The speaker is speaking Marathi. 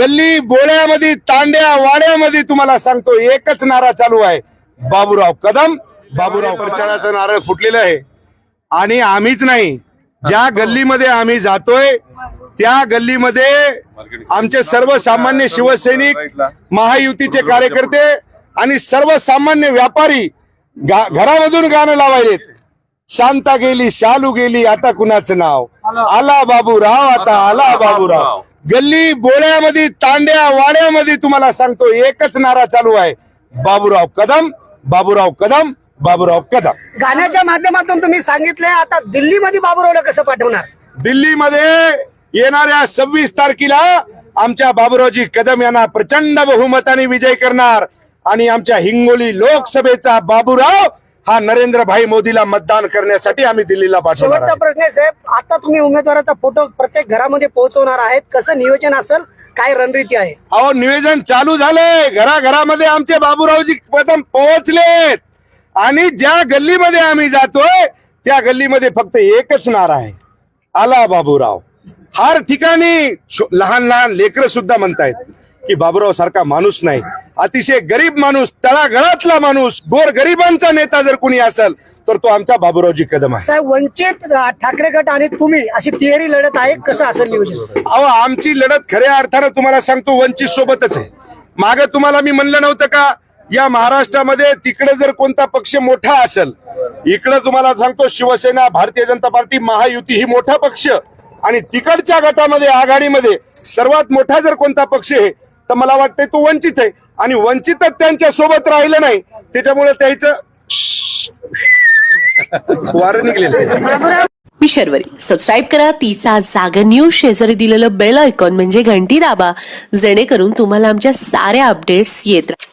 गल्ली बोळ्यामध्ये तांड्या वाड्यामध्ये तुम्हाला सांगतो एकच नारा चालू आहे. बाबूराव कदम बाबूराव प्रचाराचं नारळ फुटलेलं आहे. आणि आम्हीच नाही. ज्या गल्लीमध्ये आम्ही जातोय त्या गल्लीमध्ये आमचे सर्वसामान्य शिवसैनिक महायुतीचे कार्यकर्ते आणि सर्वसामान्य व्यापारी गा- घरामधून गाणं लावायलेत. शांता गेली शालू गेली आता कुणाचं नाव? आला. बाबूराव आता आला बाबूराव. गल्ली बोळ्यामध्ये तांड्या वाड्यामध्ये तुम्हाला सांगतो एकच नारा चालू आहे. बाबूराव कदम बाबूराव कदम बाबूराव कदम. गाण्याच्या माध्यमातून तुम्ही सांगितले आता दिल्लीमध्ये बाबुरावला कसं पाठवणार? दिल्लीमध्ये येणाऱ्या सव्वीस तारखेला आमच्या बाबुरावजी कदम यांना प्रचंड बहुमताने विजय करणार आणि आमच्या हिंगोली लोकसभेचा बाबूराव हा नरेंद्र भाई मोदीला मतदान करण्यासाठी आम्ही दिल्लीला पाठवणार शेवटचा आहे. प्रश्न आहे साहेब आता तुम्ही उमेदवाराचा फोटो प्रत्येक घरामध्ये पोहोचवणार आहेत. कसं नियोजन असेल काय रणनीती आहे? अहो निवेदन चालू झालंय. घराघरामध्ये आमचे बाबूरावजी कदम पोहोचलेत. आणि ज्या गल्लीमध्ये आम्ही जातोय त्या गल्लीमध्ये फक्त एकच नारा आहे. आला बाबूराव. हर ठिकाणी छो- लहान लहान लेकरं सुद्धा म्हणतायत. की बाबूराव सारखा माणूस नाही. अतिशय गरीब माणूस तळागळातला माणूस गोर गरिबांचा नेता जर कोणी असेल तर तो आमचा बाबूरावजी कदम आहे. साहेब वंचित अं, ठाकरे गट आणि तुम्ही अशी तिहेरी लढत आहे कसं असेल नियोजन? अहो आमची लढत खऱ्या अर्थानं तुम्हाला सांगतो वंचित सोबतच आहे. माग तुम्हाला मी म्हणलं नव्हतं का या महाराष्ट्रामध्ये तिकडे जर कोणता पक्ष मोठा असेल इकडे तुम्हाला सांगतो शिवसेना भारतीय जनता पार्टी महायुती ही मोठा पक्ष आणि तिकडच्या गटामध्ये आघाडीमध्ये सर्वात मोठा जर कोणता पक्ष आहे तर मला वाटतंय तो वंचित आहे. आणि वंचितच त्यांच्यासोबत राहिलं नाही. त्याच्यामुळे त्याचं वार निघलेलं मी शर्वरी. सबस्क्राईब करा. तिचा जागा न्यूज शेजारी दिलेलं बेल आयकॉन म्हणजे घंटी दाबा. जेणेकरून तुम्हाला आमच्या साऱ्या अपडेट्स येत राहतात